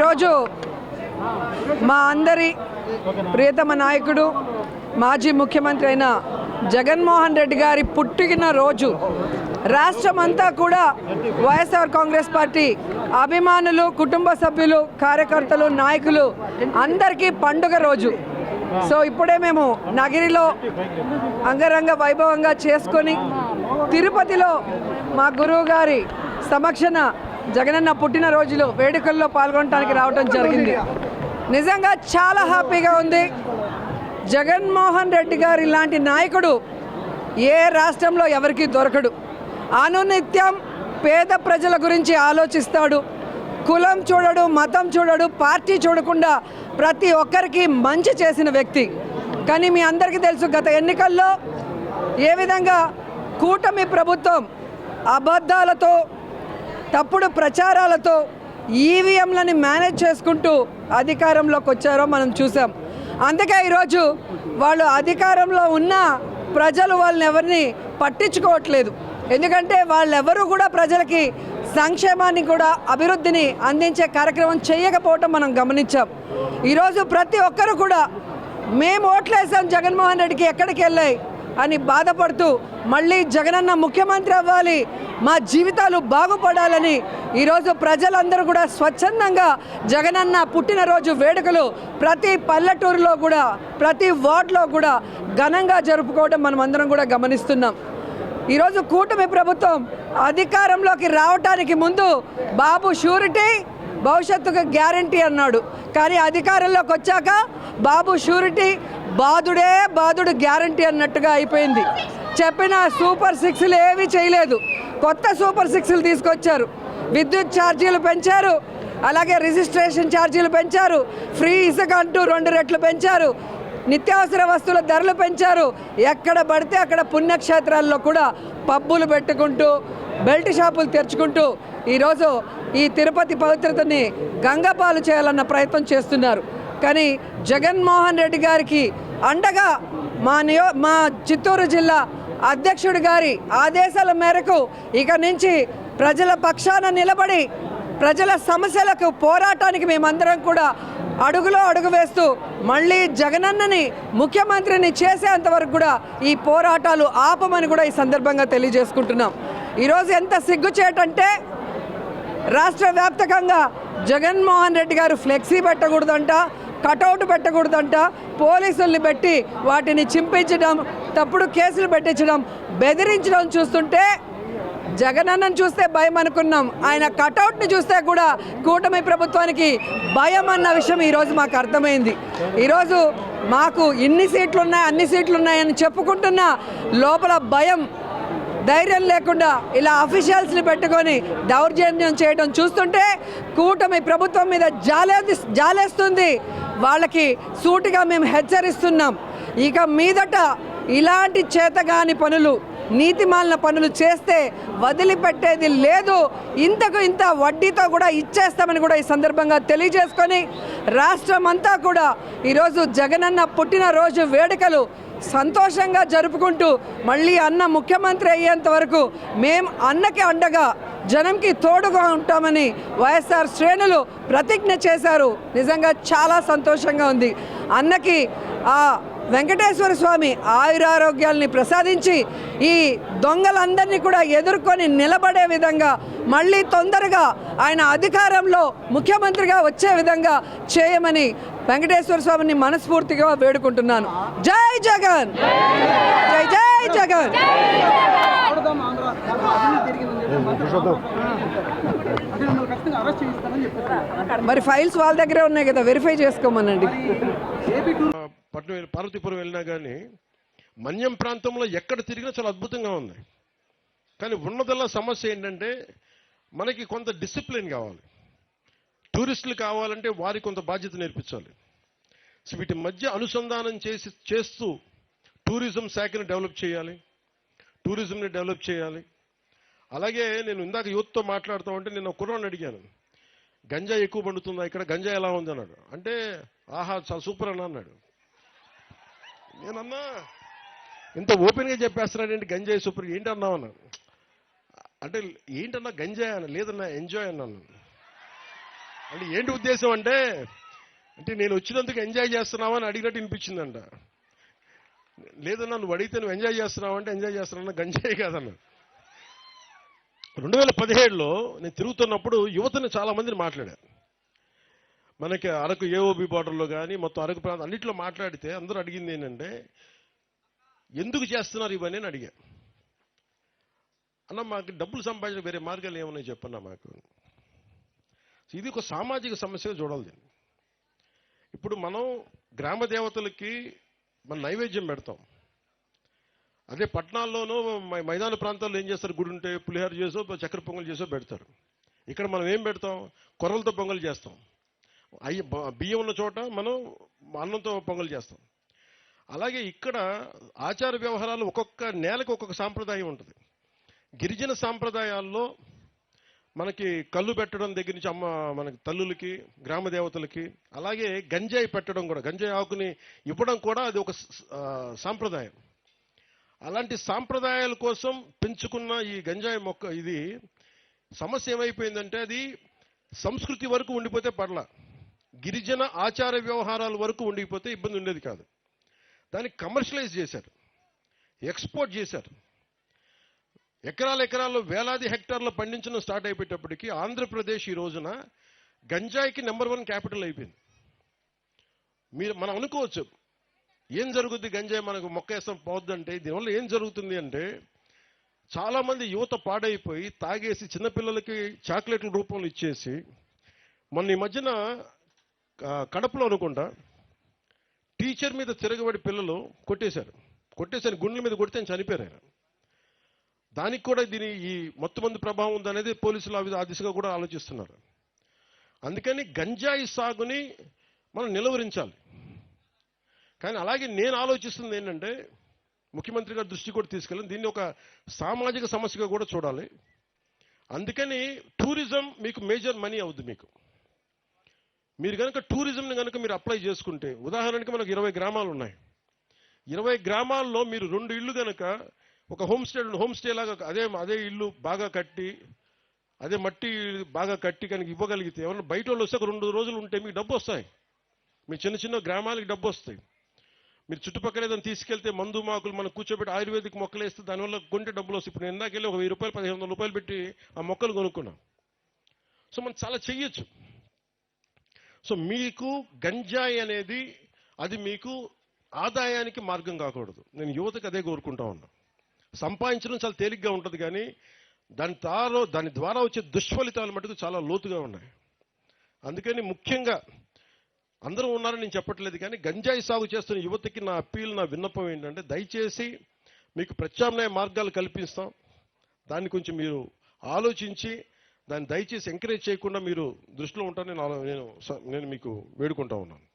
ఈరోజు మా అందరి ప్రియతమ నాయకుడు మాజీ ముఖ్యమంత్రి అయిన జగన్మోహన్ రెడ్డి గారి పుట్టిన రోజు. రాష్ట్రమంతా కూడా వైఎస్ఆర్ కాంగ్రెస్ పార్టీ అభిమానులు కుటుంబ సభ్యులు కార్యకర్తలు నాయకులు అందరికీ పండుగ రోజు. సో ఇప్పుడే మేము నగిరిలో అంగరంగ వైభవంగా చేసుకొని తిరుపతిలో మా గురువు గారి సమక్షన జగనన్న పుట్టినరోజులు వేడుకల్లో పాల్గొనడానికి రావడం జరిగింది. నిజంగా చాలా హ్యాపీగా ఉంది. జగన్మోహన్ రెడ్డి గారు ఇలాంటి నాయకుడు ఏ రాష్ట్రంలో ఎవరికీ దొరకడు. అనునిత్యం పేద ప్రజల గురించి ఆలోచిస్తాడు. కులం చూడడు మతం చూడడు పార్టీ చూడకుండా ప్రతి ఒక్కరికి మంచి చేసిన వ్యక్తి. కానీ మీ అందరికీ తెలుసు గత ఎన్నికల్లో ఏ విధంగా కూటమి ప్రభుత్వం అబద్ధాలతో తప్పుడు ప్రచారాలతో ఈవీఎంలని మేనేజ్ చేసుకుంటూ అధికారంలోకి వచ్చారో మనం చూసాం. అందుకే ఈరోజు వాళ్ళు అధికారంలో ఉన్న ప్రజలు వాళ్ళని ఎవరిని పట్టించుకోవట్లేదు. ఎందుకంటే వాళ్ళెవరూ కూడా ప్రజలకి సంక్షేమాన్ని కూడా అభివృద్ధిని అందించే కార్యక్రమం చేయకపోవటం మనం గమనించాం. ఈరోజు ప్రతి ఒక్కరు కూడా మేము ఓట్లేసాం జగన్మోహన్ రెడ్డికి ఎక్కడికి వెళ్ళాయి? అని బాధపడుతూ మళ్ళీ జగనన్న ముఖ్యమంత్రి అవ్వాలి. మా జీవితాలు బాగుపడాలని ఈరోజు ప్రజలందరూ కూడా స్వచ్ఛందంగా జగనన్న పుట్టినరోజు వేడుకలు ప్రతి పల్లెటూరులో కూడా ప్రతి వార్డులో కూడా ఘనంగా జరుపుకోవడం మనం అందరం కూడా గమనిస్తున్నాం. ఈరోజు కూటమి ప్రభుత్వం అధికారంలోకి రావటానికి ముందు బాబు షూరిటీ భవిష్యత్తుకు గ్యారంటీ అన్నాడు. కానీ అధికారంలోకి వచ్చాక బాబు షూరిటీ బాధుడే బాధుడు గ్యారంటీ అన్నట్టుగా అయిపోయింది. చెప్పిన సూపర్ సిక్స్లు ఏమీ చేయలేదు. కొత్త సూపర్ సిక్స్లు తీసుకొచ్చారు. విద్యుత్ ఛార్జీలు పెంచారు. అలాగే రిజిస్ట్రేషన్ ఛార్జీలు పెంచారు. ఫ్రీ ఇసుక అంటూ రెండు రెట్లు పెంచారు. నిత్యావసర వస్తువుల ధరలు పెంచారు. ఎక్కడ పడితే అక్కడ పుణ్యక్షేత్రాల్లో కూడా పబ్బులు పెట్టుకుంటూ బెల్ట్ షాపులు తెరుచుకుంటూ ఈరోజు ఈ తిరుపతి పవిత్రతని గంగపాలు చేయాలన్న ప్రయత్నం చేస్తున్నారు. కానీ జగన్మోహన్ రెడ్డి గారికి అండగా మా నియో మా చిత్తూరు జిల్లా అధ్యక్షుడి గారి ఆదేశాల మేరకు ఇక నుంచి ప్రజల పక్షాన నిలబడి ప్రజల సమస్యలకు పోరాటానికి మేమందరం కూడా అడుగులో అడుగు వేస్తూ మళ్ళీ జగనన్నని ముఖ్యమంత్రిని చేసేంత వరకు కూడా ఈ పోరాటాలు ఆపమని కూడా ఈ సందర్భంగా తెలియజేసుకుంటున్నాం. ఈరోజు ఎంత సిగ్గుచేటంటే రాష్ట్ర వ్యాప్తకంగా జగన్మోహన్ రెడ్డి గారు ఫ్లెక్సీ పెట్టకూడదంట కటౌట్ పెట్టకూడదంట. పోలీసుల్ని పెట్టి వాటిని చింపించడం తప్పుడు కేసులు పెట్టించడం బెదిరించడం చూస్తుంటే జగనన్నను చూస్తే భయం అనుకున్నాం. ఆయన కటౌట్ని చూస్తే కూడా కూటమి ప్రభుత్వానికి భయం అన్న విషయం ఈరోజు మాకు అర్థమైంది. ఈరోజు మాకు ఇన్ని సీట్లు ఉన్నాయి అన్ని సీట్లు ఉన్నాయని చెప్పుకుంటున్న లోపల భయం ధైర్యం లేకుండా ఇలా అఫీషియల్స్ని పెట్టుకొని దౌర్జన్యం చేయడం చూస్తుంటే కూటమి ప్రభుత్వం మీద జాలే జాలేస్తుంది. వాళ్ళకి సూటిగా మేము హెచ్చరిస్తున్నాం. ఇక మీదట ఇలాంటి చేతగాని పనులు నీతిమాలిన పనులు చేస్తే వదిలిపెట్టేది లేదు. ఇంతకు ఇంత వడ్డీతో కూడా ఇచ్చేస్తామని కూడా ఈ సందర్భంగా తెలియజేసుకొని రాష్ట్రం అంతా కూడా ఈరోజు జగనన్న పుట్టినరోజు వేడుకలు సంతోషంగా జరుపుకుంటూ మళ్ళీ అన్న ముఖ్యమంత్రి అయ్యేంత వరకు మేం అన్నకి అండగా జనంకి తోడుగా ఉంటామని వైఎస్ఆర్ శ్రేణులు ప్రతిజ్ఞ చేశారు. నిజంగా చాలా సంతోషంగా ఉంది. అన్నకి ఆ వెంకటేశ్వర స్వామి ఆయురారోగ్యాల్ని ప్రసాదించి ఈ దొంగలందరినీ కూడా ఎదుర్కొని నిలబడే విధంగా మళ్ళీ తొందరగా ఆయన అధికారంలో ముఖ్యమంత్రిగా వచ్చే విధంగా చేయమని వెంకటేశ్వర స్వామిని మనస్ఫూర్తిగా వేడుకుంటున్నాను. జై జగన్! జై జై జగన్! మరి ఫైల్స్ వాళ్ళ దగ్గరే ఉన్నాయి కదా వెరిఫై చేసుకోమనండి. ఏపీ వెళ్ళి- పార్వతీపురం వెళ్ళినా కానీ మన్యం ప్రాంతంలో ఎక్కడ తిరిగినా చాలా అద్భుతంగా ఉంది. కానీ ఉన్నదల్లా సమస్య ఏంటంటే మనకి కొంత డిసిప్లిన్ కావాలి. టూరిస్టులు కావాలంటే వారికి కొంత బాధ్యత నేర్పించాలి. సో వీటి మధ్య అనుసంధానం చేసి చేస్తూ టూరిజం శాఖని డెవలప్ చేయాలి. టూరిజంని డెవలప్ చేయాలి. అలాగే నేను ఇందాక యూత్తో మాట్లాడుతూ ఉంటే నేను కుర్రాన్ని అడిగాను. గంజా ఎక్కువ పండుతుందా ఇక్కడ? గంజా ఎలా ఉంది అన్నాడు అంటే ఆహా చాలా సూపర్ అన్న అన్నాడు. నేనన్నా ఇంత ఓపెన్గా చెప్పేస్తున్నాడేంటి గంజాయి సూపర్ ఏంటి అన్నావు అన్నాను అంటే ఏంటన్నా గంజాయి అన్న లేదన్నా ఎంజాయ్ అన్నాను. అంటే ఏంటి ఉద్దేశం అంటే అంటే నేను వచ్చినందుకు ఎంజాయ్ చేస్తున్నావా అని అడిగినట్టు వినిపించిందంట. లేదన్నా నువ్వు అడిగితే నువ్వు ఎంజాయ్ చేస్తున్నావు అంటే ఎంజాయ్ చేస్తున్నా గంజాయి కాదన్నా. రెండు వేల పదిహేడులో నేను తిరుగుతున్నప్పుడు యువతను చాలా మందిని మాట్లాడాను మనకి అరకు ఏఓబి బార్డర్లో కానీ మొత్తం అరకు ప్రాంతం అన్నింటిలో మాట్లాడితే అందరూ అడిగింది ఏంటంటే ఎందుకు చేస్తున్నారు ఇవన్నీ అని అడిగా. అన్న మాకు డబ్బులు సంపాదించిన వేరే మార్గాలు ఏమన్నాయి చెప్పన్నా మాకు. ఇది ఒక సామాజిక సమస్యగా చూడాలి ఇప్పుడు మనం గ్రామ దేవతలకి మన నైవేద్యం పెడతాం. అదే పట్టణాల్లోనూ మైదాన ప్రాంతాల్లో ఏం చేస్తారు? గుడి ఉంటే పులిహార చేసో చక్కెర పొంగల్ చేసో పెడతారు. ఇక్కడ మనం ఏం పెడతాం? కొర్రలతో పొంగల్ చేస్తాం. అయ్యి బ- బియ్యం ఉన్న చోట మనం అన్నంతో పొంగలు చేస్తాం. అలాగే ఇక్కడ ఆచార వ్యవహారాలు ఒక్కొక్క నేలకు ఒక్కొక్క సాంప్రదాయం ఉంటుంది. గిరిజన సాంప్రదాయాల్లో మనకి కళ్ళు పెట్టడం దగ్గర నుంచి అమ్మ మనకి తల్లులకి గ్రామ దేవతలకి అలాగే గంజాయి పెట్టడం కూడా గంజాయి ఆకుని ఇవ్వడం కూడా అది ఒక సాంప్రదాయం. అలాంటి సాంప్రదాయాల కోసం పెంచుకున్న ఈ గంజాయి మొక్క ఇది సమస్య ఏమైపోయిందంటే అది సంస్కృతి వరకు ఉండిపోతే పర్ల. గిరిజన ఆచార వ్యవహారాల వరకు ఉండిపోతే ఇబ్బంది ఉండేది కాదు. దాన్ని కమర్షియలైజ్ చేశారు. ఎక్స్పోర్ట్ చేశారు. ఎకరాల ఎకరాల్లో వేలాది హెక్టార్లు పండించడం స్టార్ట్ అయిపోయేటప్పటికీ ఆంధ్రప్రదేశ్ ఈ రోజున గంజాయికి నెంబర్ వన్ క్యాపిటల్ అయిపోయింది. మీరు మనం అనుకోవచ్చు ఏం జరుగుద్ది గంజాయి మనకు మొక్క వేస్తాం పోద్దంటే దీనివల్ల ఏం జరుగుతుంది అంటే చాలామంది యువత పాడైపోయి తాగేసి చిన్నపిల్లలకి చాక్లెట్ల రూపంలో ఇచ్చేసి మొన్న ఈ మధ్యన కడపలో అనుకుంటా టీచర్ మీద తిరగబడి పిల్లలు కొట్టేశారు. కొట్టేశారు గుండెల మీద కొడితే చనిపోయారు ఆయన. దానికి కూడా దీని ఈ మొత్తం మంది ప్రభావం ఉందనేది పోలీసులు ఆ ఆ దిశగా కూడా ఆలోచిస్తున్నారు. అందుకని గంజాయి సాగుని మనం నిలవరించాలి. కానీ అలాగే నేను ఆలోచిస్తుంది ఏంటంటే ముఖ్యమంత్రి గారి దృష్టి కూడా తీసుకెళ్ళి దీన్ని ఒక సామాజిక సమస్యగా కూడా చూడాలి. అందుకని టూరిజం మీకు మేజర్ మనీ అవుద్ది మీకు. మీరు కనుక టూరిజంని కనుక మీరు అప్లై చేసుకుంటే ఉదాహరణకి మనకు ఇరవై గ్రామాలు ఉన్నాయి ఇరవై గ్రామాల్లో మీరు రెండు ఇళ్ళు కనుక ఒక హోమ్ స్టే హోమ్ స్టే లాగా అదే అదే ఇల్లు బాగా కట్టి అదే మట్టి బాగా కట్టి కనుక ఇవ్వగలిగితే ఏమన్నా బయట వాళ్ళు వస్తే ఒక రెండు రోజులు ఉంటే మీకు డబ్బు వస్తాయి. మీ చిన్న చిన్న గ్రామాలకి డబ్బు వస్తాయి. మీరు చుట్టుపక్కల ఏదైనా తీసుకెళ్తే మందు మాకులు మనం కూర్చోబెట్టి ఆయుర్వేదిక్ మొక్కలు వేస్తే దానివల్ల కొంటే డబ్బులు వస్తాయి. ఇప్పుడు నేను ఇందాకెళ్ళి ఒక వెయ్యి రూపాయలు పదిహేను వందల రూపాయలు పెట్టి ఆ మొక్కలు కొనుక్కున్నాం. సో మనం చాలా చెయ్యొచ్చు. సో మీకు గంజాయి అనేది అది మీకు ఆదాయానికి మార్గం కాకూడదు. నేను యువతకు అదే కోరుకుంటా ఉన్నా. సంపాదించడం చాలా తేలిగ్గా ఉంటుంది కానీ దాని తారో దాని ద్వారా వచ్చే దుష్ఫలితాలు మటుకు చాలా లోతుగా ఉన్నాయి. అందుకని ముఖ్యంగా అందరూ ఉన్నారని నేను చెప్పట్లేదు కానీ గంజాయి సాగు చేస్తున్న యువతకి నా అప్పీల్ నా విన్నపం ఏంటంటే దయచేసి మీకు ప్రత్యామ్నాయ మార్గాలు కల్పిస్తాం. దాన్ని కొంచెం మీరు ఆలోచించి దాన్ని దయచేసి ఎంకరేజ్ చేయకుండా మీరు దృష్టిలో ఉంటారని నేను నేను స- నేను మీకు వేడుకుంటా ఉన్నాను.